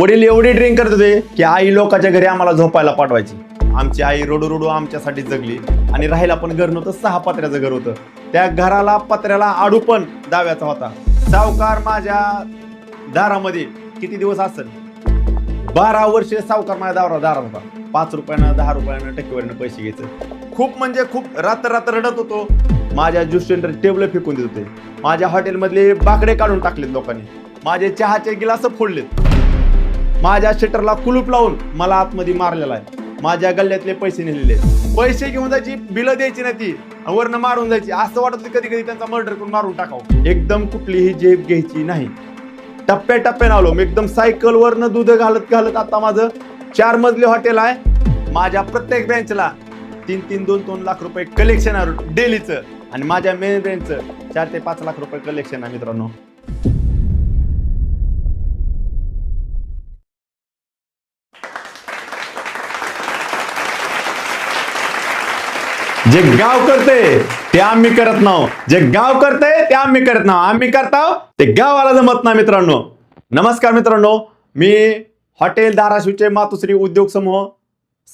वडील एवढी ड्रिंक करत होते की आई लोकांच्या घरी आम्हाला झोपायला पाठवायची. आमची आई रोडू रोडू आमच्यासाठी जगली. आणि राहायला पण घर नव्हतं सहा पत्र्याचं घर होतं. त्या घराला पत्र्याला आडू पण दाव्याचा होता. सावकार माझ्या दारामध्ये किती दिवस असेल? बारा वर्ष सावकार माझ्या दारा दारात होता. पाच रुपयानं दहा रुपयानं टक्केवारीनं पैसे घ्यायचं. खूप म्हणजे खूप रात्र रात्र रडत होतो. माझ्या ज्यूस सेंटर टेबल फेकून देत होते. माझ्या हॉटेलमधले बाकडे काढून टाकलेत लोकांनी. माझे चहाचे गिलास फोडलेत. माझ्या शटरला कुलूप लावून मला आतमध्ये मारलेला आहे. माझ्या गल्ल्यातले पैसे नेलेले पैसे घेऊन जायची बिलं द्यायची नाही ती. वरनं मारून जायची. असं वाटत कधी कधी त्यांचा मर्डर करून मारून टाकावं. एकदम कुठलीही जेब घ्यायची नाही. टप्प्या टप्प्यानं आलो. मी एकदम सायकलवरनं दूध घालत घालत आता माझं चार मजली हॉटेल आहे. माझ्या प्रत्येक ब्रँचला तीन तीन दोन दोन लाख रुपये कलेक्शन आहे डेलीचं. आणि माझ्या मेन ब्रँचचं चार ते पाच लाख रुपये कलेक्शन आहे मित्रांनो. जे गाव करते ते आम्ही करत नाव. जे गाव करते ते आम्ही करत नाव. आम्ही करताव ते गावाला जमत नाही मित्रांनो. नमस्कार मित्रांनो. मी हॉटेल धाराशिवचे मातुश्री उद्योग समूह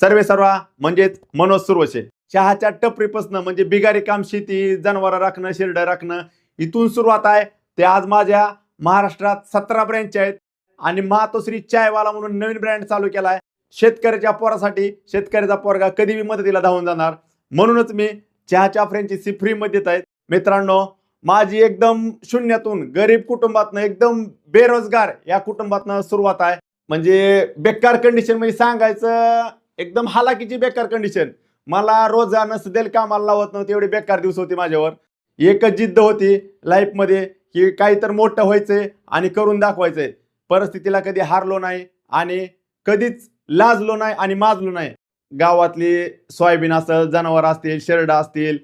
सर्वे सर्वा म्हणजेच मनोज सुरवशे चहाच्या टपरीपासनं म्हणजे बिगारी काम शेती जनावरं राखणं शिरडं राखणं इथून सुरुवात आहे. ते आज माझ्या महाराष्ट्रात सतरा ब्रँच आहेत. आणि मातोश्री चायवाला म्हणून नवीन ब्रँड चालू केला आहे शेतकऱ्याच्या पोरासाठी शेतकऱ्याचा पोरगा कधीबी मदतीला धावून जाणार. म्हणूनच मी चहाच्या फ्रँचायसी फ्रीमध्ये देत आहेत मित्रांनो माझी एकदम शून्यातून गरीब कुटुंबातनं एकदम बेरोजगार या कुटुंबातनं सुरुवात आहे. म्हणजे बेकार कंडिशन म्हणजे सांगायचं एकदम हालाकीची बेकार कंडिशन मला रोजानं सदैल कामाला लावत नव्हते एवढे बेकार दिवस होते माझ्यावर. एकच जिद्द होती लाईफमध्ये की काही तर मोठं व्हायचंय आणि करून दाखवायचंय. परिस्थितीला कधी हारलो नाही आणि कधीच लाजलो नाही आणि माजलो नाही. गावातली सोयाबीन असेल जनावर असतील शेरडा असतील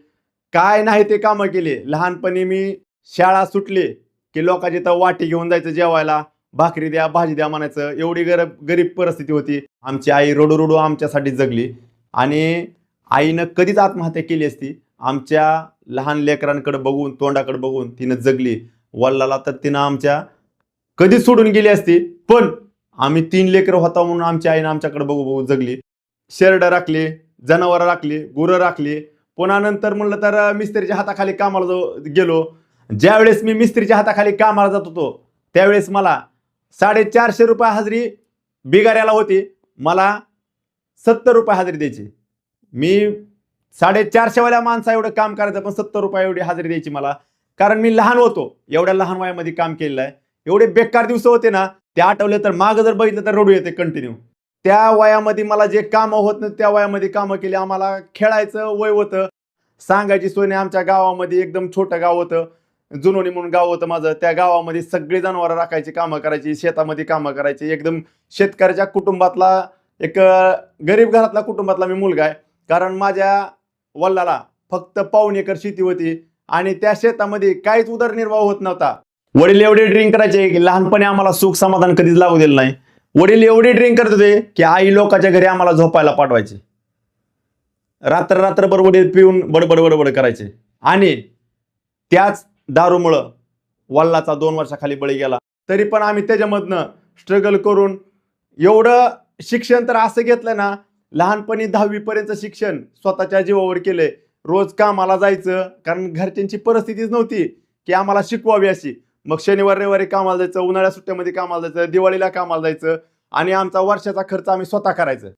काय नाही ते कामं केली. लहानपणी मी शाळा सुटली की लोकांची तर वाटी घेऊन जायचं जेवायला भाकरी द्या भाजी द्या म्हणायचं. एवढी गरब गरीब परिस्थिती होती. आमची आई रोडू रोडू आमच्यासाठी जगली आणि आईनं कधीच आत्महत्या केली असती. आमच्या लहान लेकरांकडे बघून तोंडाकडे बघून तिनं जगली. वल्लाला तर तिनं आमच्या कधीच सोडून गेली असती. पण आम्ही तीन लेकरं होता म्हणून आमच्या आईनं आमच्याकडे बघू बघू जगली. शेरडं राखले जनावरं राखली गुरं राखली. पुन्हा नंतर म्हणलं तर मिस्त्रीच्या हाताखाली कामाला जो गेलो. ज्यावेळेस मी मिस्त्रीच्या हाताखाली कामाला जात होतो त्यावेळेस मला साडेचारशे रुपये हजरी बिगाऱ्याला होती. मला सत्तर रुपये हजेरी द्यायची. मी साडेचारशेवाल्या माणसा एवढं काम करायचं पण सत्तर रुपये एवढी हजेरी द्यायची मला. कारण मी लहान होतो एवढ्या लहान वयामध्ये काम केलेलं आहे. एवढे बेकार दिवस होते ना ते आठवले तर मागं जर बघितलं तर रडू येते कंटिन्यू त्या वयामध्ये मला जे कामं होत नाही त्या वयामध्ये कामं केली. आम्हाला खेळायचं वय होतं. सांगायची सोय नाही आमच्या गावामध्ये एकदम छोटं गाव होतं. जुनोनी म्हणून गाव होतं माझं. त्या गावामध्ये सगळी जनावरं राखायची कामं करायची शेतामध्ये कामं करायची. एकदम शेतकऱ्याच्या कुटुंबातला एक गरीब घरातला कुटुंबातला मी मुलगा आहे. कारण माझ्या वल्लाला फक्त पाऊण एकर शेती होती आणि त्या शेतामध्ये काहीच उदरनिर्वाह होत नव्हता. वडील एवढे ड्रिंक करायचे की लहानपणी आम्हाला सुख समाधान कधीच लागू दिलं नाही. वडील एवढी ड्रिंक करत होते की आई लोकांच्या घरी आम्हाला झोपायला पाठवायचे. रात्र रात्रभर वडील पिऊन बडबड बडबड करायचे. आणि त्याच दारूमुळं वल्लाचा दोन वर्षाखाली बळी गेला. तरी पण आम्ही त्याच्यामधनं स्ट्रगल करून एवढं शिक्षण तर असं घेतलं ना लहानपणी दहावीपर्यंत शिक्षण स्वतःच्या जीवावर केलंय रोज कामाला जायचं कारण घरच्यांची परिस्थितीच नव्हती की आम्हाला शिकवावी अशी. मग शनिवार रविवारी कामाला जायचं उन्हाळ्या सुट्ट्यामध्ये कामाला जायचं दिवाळीला कामाला जायचं आणि आमचा वर्षाचा खर्च आम्ही स्वतः करायचं.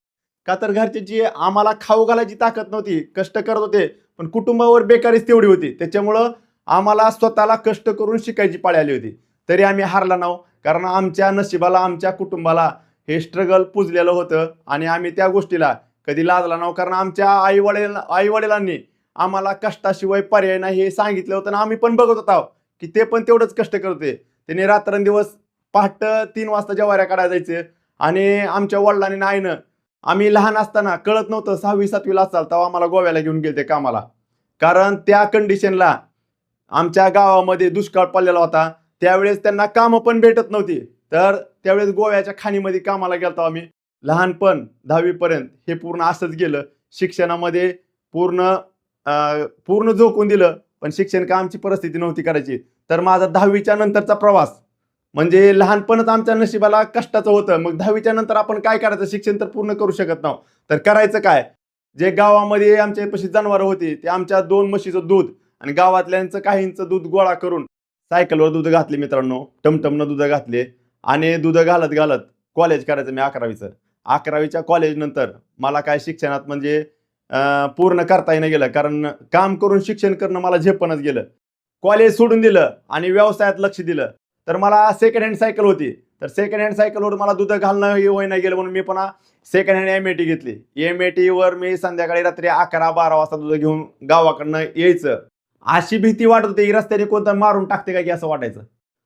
का तर घरच्यांची आम्हाला खाऊ घालायची ताकद नव्हती कष्ट करत होते पण कुटुंबावर बेकारीच तेवढी होती. त्याच्यामुळं आम्हाला स्वतःला कष्ट करून शिकायची पाळी आली होती. तरी आम्ही हारला नाव कारण आमच्या नशिबाला आमच्या कुटुंबाला हे स्ट्रगल पुजलेलं होतं आणि आम्ही त्या गोष्टीला कधी लाजला नाव कारण आमच्या आई वडील आई वडिलांनी आम्हाला कष्टाशिवाय पर्याय नाही हे सांगितलं होतं आणि आम्ही पण बघत होतो. की ते पण तेवढंच कष्ट करते. त्यांनी रात्रंदिवस पहाट तीन वाजता जेवाऱ्या काढायला जायचे आणि आमच्या वडिलांनी आईनं आम्ही लहान असताना कळत नव्हतं सहावी सातवीला असाल तेव्हा आम्हाला गोव्याला घेऊन गेले कामाला. कारण त्या कंडिशनला आमच्या गावामध्ये दुष्काळ पडलेला होता. त्यावेळेस त्यांना कामं पण भेटत नव्हती. तर त्यावेळेस गोव्याच्या खाणीमध्ये कामाला गेलतो आम्ही. लहानपण दहावीपर्यंत हे पूर्ण असंच गेलं. शिक्षणामध्ये पूर्ण पूर्ण झोकून दिलं. पण शिक्षण का आमची परिस्थिती नव्हती करायची. तर माझा दहावीच्या नंतरचा प्रवास. म्हणजे लहानपणच आमच्या नशिबाला कष्टाचं होतं. मग दहावीच्या नंतर आपण काय करायचं? शिक्षण तर पूर्ण करू शकत नाव. तर करायचं काय? जे गावामध्ये आमच्या पशी जनावरं होती ते आमच्या दोन म्हशीचं दूध आणि गावातल्यांचं काहींचं दूध गोळा करून सायकलवर दूध घातले मित्रांनो. टमटमनं दूध घातले आणि दूध घालत घालत कॉलेज करायचं मी अकरावीचं. अकरावीच्या कॉलेजनंतर मला काय शिक्षणात म्हणजे पूर्ण करता येणं गेलं. कारण काम करून शिक्षण करणं मला झेपणच गेलं. कॉलेज सोडून दिलं आणि व्यवसायात लक्ष दिलं. तर मला सेकंड हँड सायकल होती. तर सेकंड हँड सायकलवर मला दूध घालणं हे होईना गेलं म्हणून मी पुन्हा second hand M A T घेतली. एम ए टीवर मी संध्याकाळी रात्री अकरा बारा वाजता दूध घेऊन गावाकडनं यायचं. अशी भीती वाटत होती की रस्त्याने कोणतं मारून टाकते का की असं वाटायचं?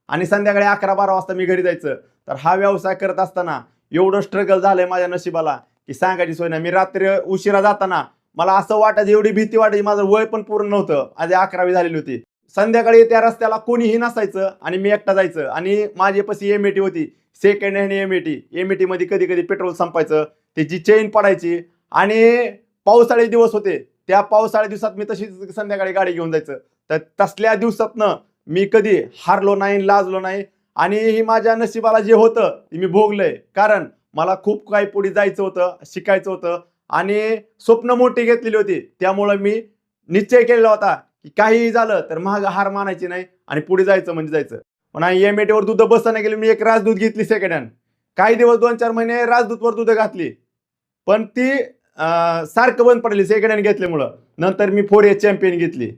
आणि संध्याकाळी अकरा बारा वाजता मी घरी जायचं. तर हा व्यवसाय करत असताना एवढं स्ट्रगल झालंय माझ्या नशिबाला. की सांगायची सोय नाही. मी रात्री उशिरा जाताना मला असं वाटायचं एवढी भीती वाटायची माझं वय पण पूर्ण नव्हतं. आधी अकरावी झालेली होती. संध्याकाळी त्या रस्त्याला कोणीही नसायचं आणि मी एकटा जायचं. आणि माझी पशी एम टी होती. Second hand M A T M A मध्ये कधी कधी पेट्रोल संपायचं. त्याची चेन पडायची. आणि पावसाळी दिवस होते. त्या पावसाळ्या दिवसात मी तशीच संध्याकाळी गाडी घेऊन जायचं. तर तसल्या दिवसातनं मी कधी हारलो नाही लाजलो नाही. आणि ही माझ्या नशिबाला जे होतं ते मी भोगलंय. कारण मला खूप काही पुढे जायचं होतं शिकायचं होतं आणि स्वप्न मोठी घेतलेली होती. त्यामुळं मी निश्चय केलेला होता की काहीही झालं तर महाग हार मानायची नाही आणि पुढे जायचं म्हणजे जायचं. पण एम ए दूध बसताना गेले मी एक राजदूत घेतली सेकंड हँड काही दिवस दोन चार महिने राजदूतवर दूध घातली. पण ती सारखं बंद पडली सेकंड हँड घेतल्यामुळं. नंतर मी फोर एच चॅम्पियन घेतली.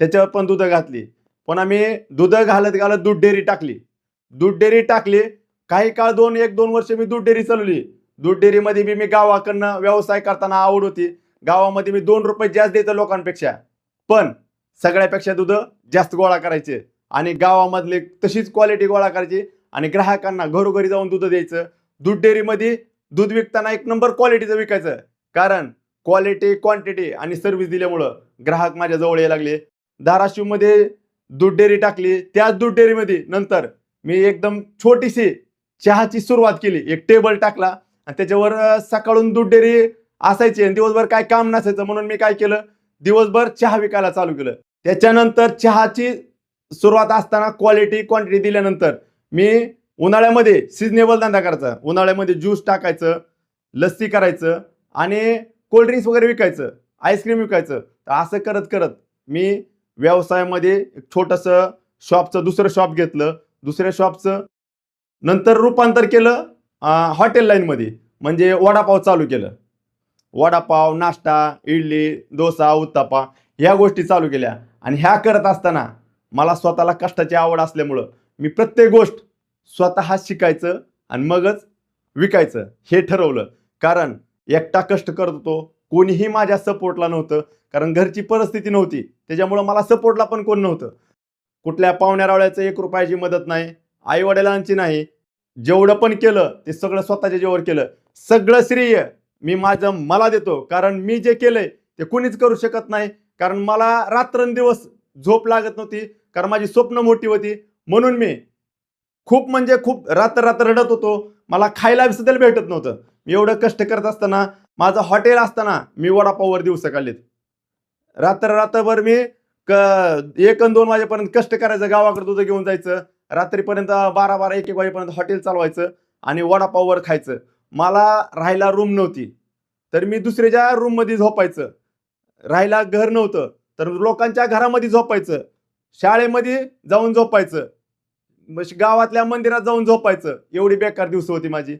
त्याच्यावर पण दूध घातली. पण आम्ही दूध घालत घालत दूध डेअरी टाकली. दूध डेअरी टाकली काही काळ दोन एक दोन वर्ष मी दूध डेअरी चालवली. दूध डेअरीमध्ये बी मी गावाकडनं व्यवसाय करताना आवड होती. गावामध्ये मी दोन रुपये जास्त द्यायचं लोकांपेक्षा. पण सगळ्यापेक्षा दूध जास्त गोळा करायचे. आणि गावामधले तशीच क्वालिटी गोळा करायची. आणि ग्राहकांना घरोघरी जाऊन दूध द्यायचं. दूध डेअरीमध्ये दूध विकताना एक नंबर क्वालिटीचं विकायचं. कारण क्वालिटी क्वांटिटी आणि सर्व्हिस दिल्यामुळं ग्राहक माझ्याजवळ यायला लागले. धाराशिवमध्ये दूध डेअरी टाकली. त्याच दूध डेअरीमध्ये नंतर मी एकदम छोटीशी चहाची सुरुवात केली. एक टेबल टाकला आणि त्याच्यावर सकाळून दूध डेअरी असायची आणि दिवसभर काय काम नसायचं म्हणून मी काय केलं? दिवसभर चहा विकायला चालू केलं. त्याच्यानंतर चहाची सुरुवात असताना क्वालिटी क्वांटिटी दिल्यानंतर मी उन्हाळ्यामध्ये सिजनेबल धंदा करायचा. उन्हाळ्यामध्ये ज्यूस टाकायचं लस्सी करायचं आणि कोल्ड्रिंक्स वगैरे विकायचं आईस्क्रीम विकायचं. तर असं करत करत मी व्यवसायामध्ये एक छोटंसं शॉपचं दुसरं शॉप घेतलं. दुसऱ्या शॉपचं नंतर रूपांतर केलं हॉटेल लाईनमध्ये म्हणजे वडापाव चालू केलं. वडापाव नाश्ता इडली डोसा उत्तापा ह्या गोष्टी चालू केल्या. आणि ह्या करत असताना मला स्वतःला कष्टाची आवड असल्यामुळं मी प्रत्येक गोष्ट स्वतः शिकायचं आणि मगच विकायचं हे ठरवलं. कारण एकटा कष्ट करत होतो कोणीही माझ्या सपोर्टला नव्हतं. कारण घरची परिस्थिती नव्हती. त्याच्यामुळं मला सपोर्टला पण कोण नव्हतं. कुठल्या पाहुण्यारावळ्याचं एक रुपयाची मदत नाही. आई वडिलांची नाही जेवढं पण केलं ते सगळं स्वतःच्या जेवर केलं. सगळं श्रेय मी माझं मला देतो. कारण मी जे केलंय ते कुणीच करू शकत नाही. कारण मला रात्रंदिवस झोप लागत नव्हती. कारण माझी स्वप्न मोठी होती. म्हणून मी खूप म्हणजे खूप रात्र रात्र रडत होतो. मला खायला सुद्धा भेटत नव्हतं. मी एवढं कष्ट करत असताना माझं हॉटेल असताना मी वडापाववर दिवस काढलेत. रात्र रात्रभर मी क एक दोन वाजेपर्यंत कष्ट करायचं गावाकडे तुझं घेऊन जायचं. रात्रीपर्यंत बारा बारा एक एक वाजेपर्यंत हॉटेल चालवायचं आणि वडापाववर खायचं. मला राहायला रूम नव्हती. तर मी दुसऱ्याच्या रूममध्ये झोपायचं. राहायला घर नव्हतं. तर लोकांच्या घरामध्ये झोपायचं. शाळेमध्ये जाऊन झोपायचं. गावातल्या मंदिरात जाऊन झोपायचं. एवढी बेकार दिवस होती माझी.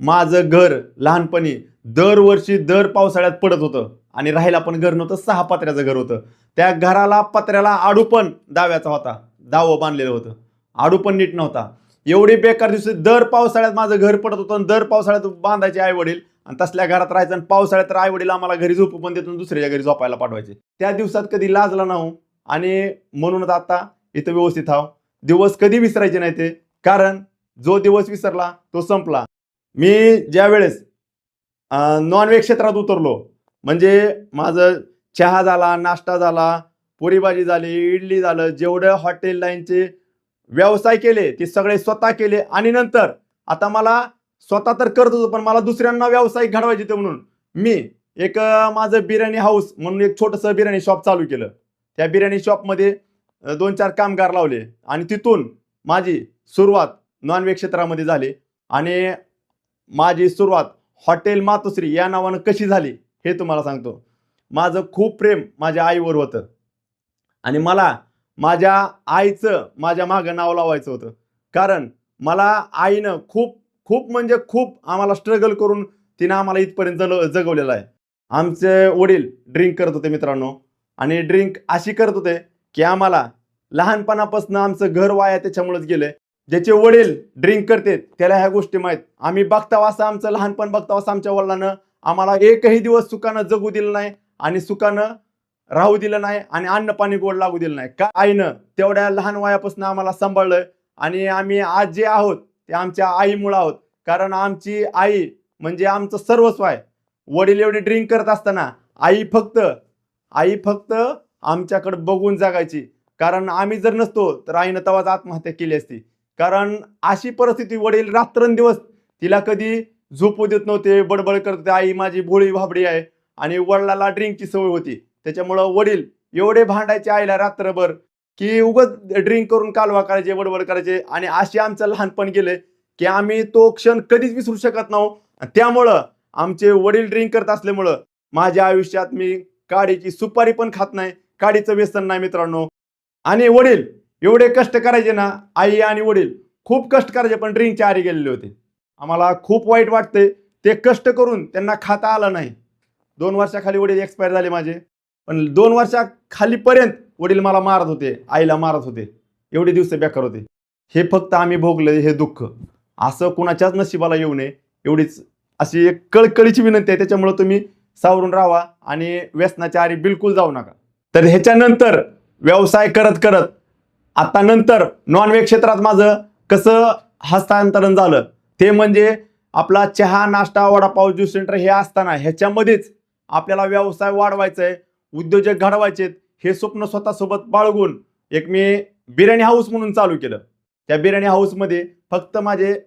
माझं घर लहानपणी दरवर्षी दर पावसाळ्यात पडत होतं. आणि राहायला पण घर नव्हतं. सहा पत्र्याचं घर होतं. त्या घराला पत्र्याला आडू पण दाव्याचा होता. दावं बांधलेलं होतं. आडू पण नीट नव्हता. एवढी बेकार दिवस दर पावसाळ्यात माझं घर पडत होतं आणि दर पावसाळ्यात बांधायचे आई वडील आणि तसल्या घरात राहायचं आणि पावसाळ्यात तर आई वडील आम्हाला घरी झोपू पण देतो दुसऱ्याच्या घरी झोपायला पाठवायचे. त्या दिवसात कधी लाजला नाहू. आणि म्हणूनच आता इथं व्यवस्थित हाव दिवस कधी विसरायचे नाही ते. कारण जो दिवस विसरला तो संपला. मी ज्या वेळेस नॉनव्हेज क्षेत्रात उतरलो म्हणजे माझं चहा झाला नाश्ता झाला पुरीभाजी झाली इडली झालं जेवढं हॉटेल लाईनचे व्यवसाय केले ते सगळे स्वतः केले आणि नंतर आता मला स्वतः तर करत होतो पण मला दुसऱ्यांना व्यावसायिक घडवायचे होते म्हणून. मी एक माझं बिर्याणी हाऊस म्हणून एक छोटंसं बिर्याणी शॉप चालू केलं. त्या बिर्याणी शॉपमध्ये दोन चार कामगार लावले आणि तिथून माझी सुरुवात नॉनव्हेज क्षेत्रामध्ये झाली आणि माझी सुरुवात हॉटेल मातोश्री या नावानं कशी झाली हे तुम्हाला सांगतो. माझं खूप प्रेम माझ्या आईवर होतं आणि मला माझ्या आईचं माझ्या मागं नाव लावायचं होतं. कारण मला आईनं खूप खूप म्हणजे खूप आम्हाला स्ट्रगल करून तिनं आम्हाला इथपर्यंत जल जगवलेलं आहे. आमचे वडील ड्रिंक करत होते मित्रांनो. आणि ड्रिंक अशी करत होते की आम्हाला लहानपणापासून आमचं घर वाया त्याच्यामुळेच गेले. ज्याचे वडील ड्रिंक करते त्याला ह्या गोष्टी माहीत. आम्ही बघता असं आमचं लहानपण बघता असं आमच्या वडिलांना आम्हाला एकही दिवस सुखानं जगू दिलं नाही. आणि सुखानं राहू दिलं नाही आणि अन्न पाणी गोड लागू दिलं नाही. का आईनं तेवढ्या लहान वयापासून आम्हाला सांभाळलं आणि आम्ही आज जे आहोत ते आमच्या आईमुळं आहोत. कारण आमची आई म्हणजे आमचं सर्वस्व आहे. वडील एवढे ड्रिंक करत असताना आई फक्त आई फक्त आमच्याकडे बघून जगायची. कारण आम्ही जर नसतो तर आईनं तवाच आत्महत्या केली असती. कारण अशी परिस्थिती वडील रात्रंदिवस तिला कधी झोपू देत नव्हते बडबड करत होते. आई माझी भोळी भाबडी आहे आणि वडिलाला ड्रिंकची सवय होती. त्याच्यामुळं वडील एवढे भांडायचे आईला रात्रभर की उगत ड्रिंक करून कालवा करायचे वडवड करायचे. आणि असे आमचं लहानपण गेले की आम्ही तो क्षण कधीच विसरू शकत नव्हतो. त्यामुळं आमचे वडील ड्रिंक करत असल्यामुळं माझ्या आयुष्यात मी काडीची सुपारी पण खात नाही काडीचं व्यसन नाही मित्रांनो. आणि वडील एवढे कष्ट करायचे ना आई आणि वडील खूप कष्ट करायचे पण ड्रिंकच्या आरी गेलेले होते. आम्हाला खूप वाईट वाटते. ते कष्ट करून त्यांना खाता आलं नाही. दोन वर्षाखाली वडील एक्सपायर झाले माझे. पण दोन वर्षा खालीपर्यंत वडील मला मारत होते आईला मारत होते. एवढे दिवस बेकार होते. हे फक्त आम्ही भोगलं हे दुःख. असं कुणाच्याच नशिबाला येऊ नये. एवढीच अशी एक कळकळीची विनंती आहे. त्याच्यामुळं तुम्ही सावरून राहा आणि व्यसनाच्या आरी बिलकुल जाऊ नका. तर ह्याच्यानंतर व्यवसाय करत करत आता नंतर नॉनव्हेज क्षेत्रात माझं कसं हस्तांतरण झालं ते म्हणजे आपला चहा नाश्ता वडापाव ज्यूस सेंटर हे असताना ह्याच्यामध्येच आपल्याला व्यवसाय वाढवायचा आहे उद्योजक घडवायचे हे स्वप्न स्वतःसोबत बाळगून एक मी बिर्याणी हाऊस म्हणून चालू केलं. त्या बिर्याणी हाऊसमध्ये फक्त माझे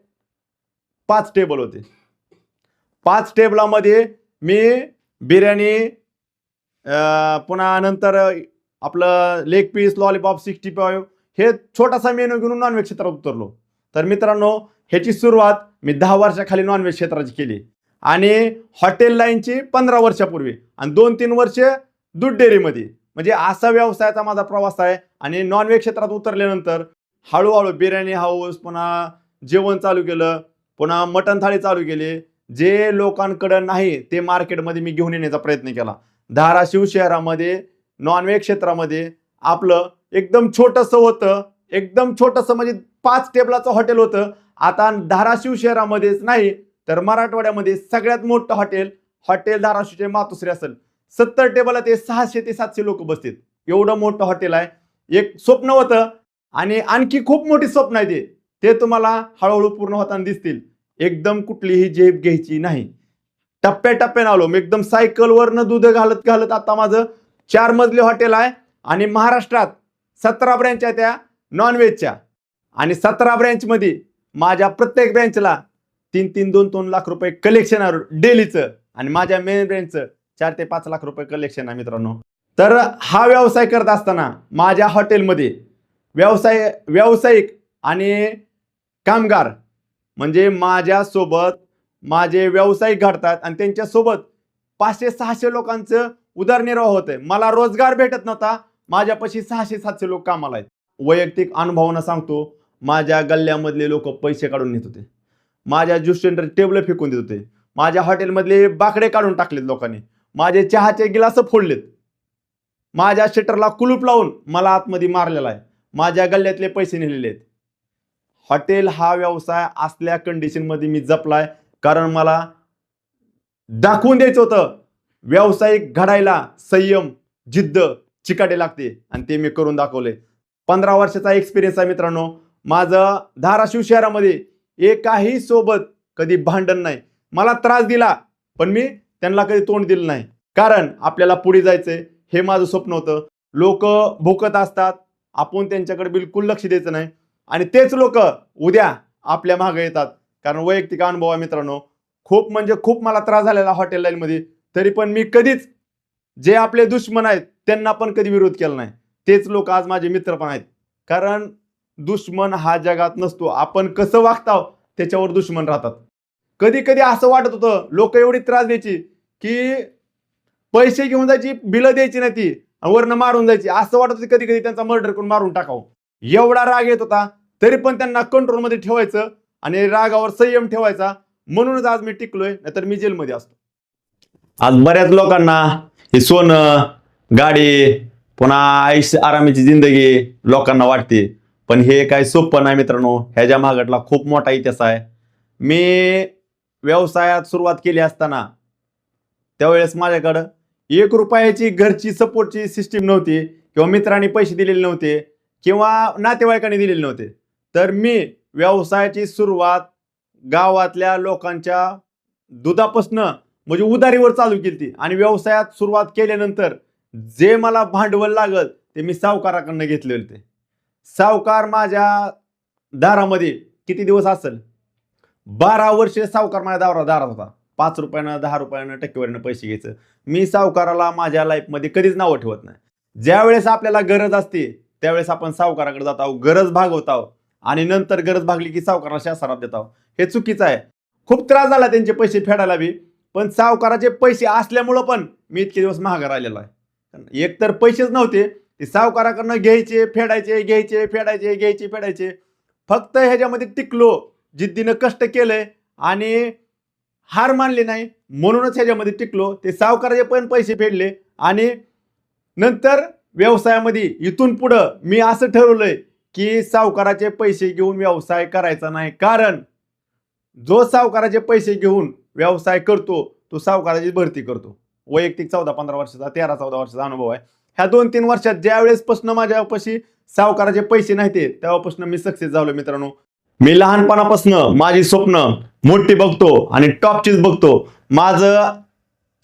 पाच टेबल होते. पाच टेबलामध्ये मी बिर्याणी अं, पुन्हा नंतर आपलं leg piece lollipop sixty five हे छोटासा मेनू घेऊन नॉनव्हेज क्षेत्रात उतरलो. तर मित्रांनो ह्याची सुरुवात मी दहा वर्षाखाली नॉनव्हेज क्षेत्राची केली. आणि हॉटेल लाईनची पंधरा वर्षापूर्वी. आणि दोन तीन वर्ष दूध डेअरीमध्ये म्हणजे असा व्यवसायाचा माझा प्रवास आहे आणि नॉनव्हेज क्षेत्रात उतरल्यानंतर हळूहळू बिर्याणी हाऊस पुन्हा जेवण चालू केलं पुन्हा मटण थाळी चालू केली. जे लोकांकडं नाही ते मार्केटमध्ये मी घेऊन येण्याचा प्रयत्न केला. धाराशिव शहरामध्ये नॉनव्हेज क्षेत्रामध्ये आपलं एकदम छोटंसं होतं. एकदम छोटंसं म्हणजे पाच टेबलाचं हॉटेल होतं. आता धाराशिव शहरामध्येच नाही तर मराठवाड्यामध्ये सगळ्यात मोठं हॉटेल हॉटेल धाराशिवचे मातोश्री असेल. सत्तर टेबल ते सहाशे ते सातशे लोक बसतील. एवढं मोठं हॉटेल आहे. एक स्वप्न होतं आणि आणखी खूप मोठी स्वप्न आहे ते. ते तुम्हाला हळूहळू पूर्ण होताना दिसतील. एकदम कुठलीही झेप घ्यायची नाही. टप्प्याटप्प्यानं आलो. मी एकदम सायकलवरनं दूध घालत घालत आता माझं चार मजली हॉटेल आहे आणि महाराष्ट्रात सतरा ब्रँच आहे त्या नॉनव्हेजच्या आणि सतरा ब्रँचमध्ये माझ्या प्रत्येक ब्रँचला तीन तीन दोन दोन लाख रुपये कलेक्शन आहे डेलीचं. आणि माझ्या मेन ब्रँचचं चार ते पाच लाख रुपये कलेक्शन आहे मित्रांनो. तर हा व्यवसाय करत असताना माझ्या हॉटेलमध्ये व्यवसाय व्यावसायिक आणि कामगार म्हणजे माझ्यासोबत माझे व्यावसायिक घडतात आणि त्यांच्यासोबत पाचशे सहाशे लोकांचं उदरनिर्वाह होतंय. मला रोजगार भेटत नव्हता. माझ्यापाशी सहाशे सातशे लोक कामाला आहेत. वैयक्तिक अनुभवानं सांगतो. माझ्या गल्ल्यामधले लोक पैसे काढून नेत होते. माझ्या ज्यूस सेंटर टेबल फेकून देत होते. माझ्या हॉटेलमधले बाकडे काढून टाकलेत लोकांनी. माझे चहाचे गिलास फोडलेत. माझ्या शटरला कुलूप लावून मला आतमध्ये मारलेला आहे. माझ्या गल्ल्यातले पैसे नेलेले आहेत. हॉटेल हा व्यवसाय असल्या कंडिशनमध्ये मी जपलाय. कारण मला दाखवून द्यायचं होतं. व्यावसायिक घडायला संयम जिद्द चिकाटे लागते. आणि ते मी करून दाखवले. पंधरा वर्षाचा एक्सपिरियन्स आहे मित्रांनो. माझं धाराशिव शहरामध्ये एकाही सोबत कधी भांडण नाही. मला त्रास दिला पण मी त्यांना कधी तोंड दिलं नाही. कारण आपल्याला पुढे जायचंय हे माझं स्वप्न होतं. लोक भुकत असतात आपण त्यांच्याकडे बिलकुल लक्ष द्यायचं नाही. आणि तेच लोक उद्या आपल्या मागे येतात. कारण वैयक्तिक अनुभव आहे मित्रांनो. खूप म्हणजे खूप मला त्रास झालेला हॉटेल लाईनमध्ये तरी पण मी कधीच जे आपले दुश्मन आहेत त्यांना पण कधी विरोध केला नाही. तेच लोक आज माझे मित्र पण आहेत. कारण दुश्मन हा जगात नसतो. आपण कसं वागताव त्याच्यावर दुश्मन राहतात. कधी कधी असं वाटत होतं लोक एवढी त्रास द्यायची की पैसे घेऊन जायची बिलं द्यायची नाही ती वरण वरनं मारून जायची. असं वाटत होतं कधी कधी त्यांचा मर्डर करून मारून टाकावं. एवढा राग येत होता तरी पण त्यांना कंट्रोलमध्ये ठेवायचं आणि रागावर संयम ठेवायचा. म्हणूनच आज मी टिकलोय नाहीतर मी जेलमध्ये असतो. आज बऱ्याच लोकांना हे सोनं गाडी पुन्हा आयुष्य आरामीची जिंदगी लोकांना वाटते. पण हे काय सोपं नाही मित्रांनो. ह्याच्या महागडला खूप मोठा इतिहास आहे. मी व्यवसायात सुरुवात केली असताना त्यावेळेस माझ्याकडं एक रुपयाची घरची सपोर्टची सिस्टीम नव्हती किंवा मित्रांनी पैसे दिलेले नव्हते किंवा नातेवाईकांनी दिलेले नव्हते. तर मी व्यवसायाची सुरुवात गावातल्या लोकांच्या दुधापासनं म्हणजे उधारीवर चालू केली ती आणि व्यवसायात सुरुवात केल्यानंतर जे मला भांडवल लागल ते मी सावकाराकडनं घेतले होते. सावकार माझ्या दारामध्ये किती दिवस असेल? बारा वर्ष सावकार माझ्या दारा दारात होता. पाच रुपयानं दहा रुपयानं टक्केवारीनं पैसे घ्यायचं. मी सावकाराला माझ्या लाईफमध्ये कधीच नावं ठेवत नाही. ज्यावेळेस आपल्याला गरज असते त्यावेळेस आपण सावकाराकडे जात आहोत गरज भागवत आहोत आणि नंतर गरज भागली की सावकाराला शासनात देत आहोत. हे चुकीचं आहे. खूप त्रास झाला त्यांचे पैसे फेडायला बी पण सावकाराचे पैसे असल्यामुळं पण मी इतके दिवस महागार आलेलो आहे. एक तर पैसेच नव्हते ते सावकाराकडनं घ्यायचे फेडायचे घ्यायचे फेडायचे घ्यायचे फेडायचे. फक्त ह्याच्यामध्ये टिकलो जिद्दीनं कष्ट केलंय आणि हार मानली नाही. म्हणूनच ह्याच्यामध्ये टिकलो. ते सावकाराचे पण पैसे फेडले. आणि नंतर व्यवसायामध्ये इथून पुढं मी असं ठरवलंय की सावकाराचे पैसे घेऊन व्यवसाय करायचा नाही. कारण जो सावकाराचे पैसे घेऊन व्यवसाय करतो तो सावकाराची भरती करतो. वैयक्तिक चौदा पंधरा वर्षाचा तेरा चौदा वर्षाचा अनुभव आहे. ह्या दोन तीन वर्षात ज्यावेळेस प्रश्न माझ्यापाशी सावकाराचे पैसे नव्हते तेव्हापासून मी सक्सेस झालो मित्रांनो. मी लहानपणापासून माझी स्वप्न मोठी बघतो आणि टॉपचीच बघतो. माझं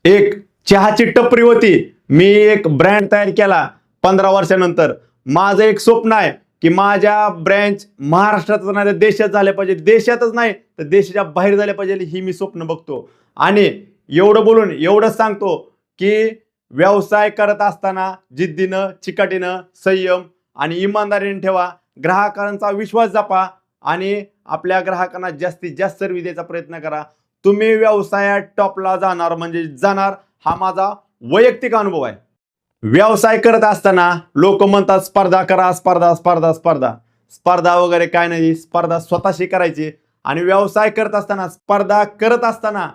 एक चहाची टपरी होती. मी एक ब्रँड तयार केला पंधरा वर्षानंतर. माझं एक स्वप्न आहे की माझ्या ब्रँच महाराष्ट्रातच नाही तर देशात झाल्या पाहिजे. देशातच नाही तर देशाच्या बाहेर झाल्या पाहिजे ही मी स्वप्न बघतो. आणि एवढं बोलून एवढंच सांगतो की व्यवसाय करत असताना जिद्दीनं चिकाटीनं संयम आणि इमानदारीने ठेवा. ग्राहकांचा विश्वास जपा. आणि आपल्या ग्राहकांना जास्तीत जास्त सर्व्हिस द्यायचा प्रयत्न करा. तुम्ही व्यवसायात टॉपला जाणार म्हणजे जाणार. हा माझा वैयक्तिक अनुभव आहे. व्यवसाय करत असताना लोक म्हणतात स्पर्धा करा स्पर्धा स्पर्धा स्पर्धा. स्पर्धा वगैरे काय नाही. स्पर्धा स्वतःशी करायची. आणि व्यवसाय करत असताना स्पर्धा करत असताना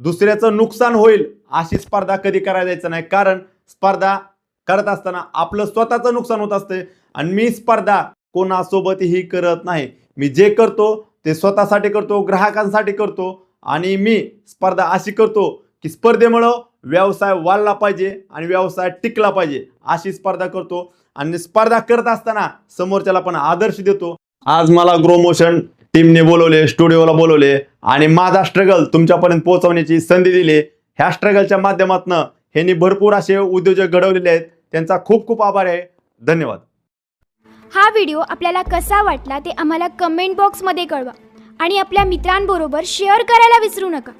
दुसऱ्याचं नुकसान होईल अशी स्पर्धा कधी करायला जायचं नाही. कारण स्पर्धा करत असताना आपलं स्वतःचं नुकसान होत असते आणि मी स्पर्धा कोणासोबतही करत नाही. मी जे करतो ते स्वतःसाठी करतो ग्राहकांसाठी करतो आणि मी स्पर्धा अशी करतो की स्पर्धेमुळं व्यवसाय वाढला पाहिजे आणि व्यवसाय टिकला पाहिजे अशी स्पर्धा करतो आणि स्पर्धा करत असताना समोरच्याला पण आदर्श देतो. आज मला ग्रोमोशन टीमने बोलवले स्टुडिओला बोलवले आणि माझा स्ट्रगल तुमच्यापर्यंत पोहोचवण्याची संधी दिली. ह्या स्ट्रगलच्या माध्यमातून ह्यांनी भरपूर असे उद्योजक घडवलेले आहेत. त्यांचा खूप खूप आभार आहे. धन्यवाद. हा व्हिडिओ आपल्याला कसा वाटला ते आम्हाला कमेंट बॉक्समध्ये कळवा. आणि आपल्या मित्रांबरोबर शेअर करायला विसरू नका.